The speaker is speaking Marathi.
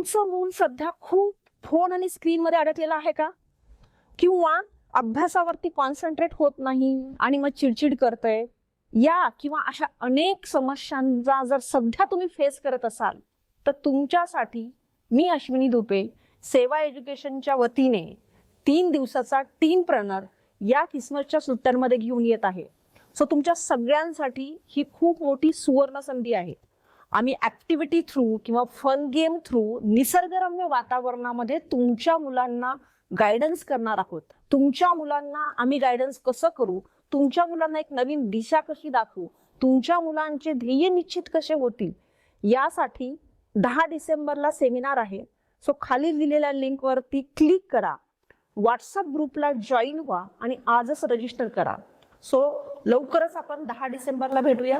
तुमचं मूल सध्या खूप फोन आणि स्क्रीन मध्ये अडकलेलं आहे का? किंवा अभ्यासावरती कॉन्सन्ट्रेट होत नाही आणि मग चिडचिड करतय? या किंवा अशा अनेक समस्यांचा जर सध्या तुम्ही फेस करत असाल तर तुमच्यासाठी मी अश्विनी दुपे सेवा एज्युकेशनच्या वतीने तीन दिवसाचा टीम प्रनर या क्रिसमसच्या सुट्ट्यांमध्ये घेऊन येत आहे. सो तुमच्या सगळ्यांसाठी ही खूप मोठी सुवर्ण संधी आहे. आम्ही ॲक्टिव्हिटी थ्रू किंवा फन गेम थ्रू निसर्गरम्य वातावरणामध्ये तुमच्या मुलांना गायडन्स करणार आहोत. तुमच्या मुलांना आम्ही गायडन्स कसं करू? तुमच्या मुलांना एक नवीन दिशा कशी दाखवू? तुमच्या मुलांचे ध्येय निश्चित कसे होतील? यासाठी दहा डिसेंबरला सेमिनार आहे. सो खाली दिलेल्या लिंकवरती क्लिक करा. व्हॉट्सअप ग्रुपला जॉईन व्हा आणि आजच रजिस्टर करा. सो लवकरच आपण दहा डिसेंबरला भेटूया.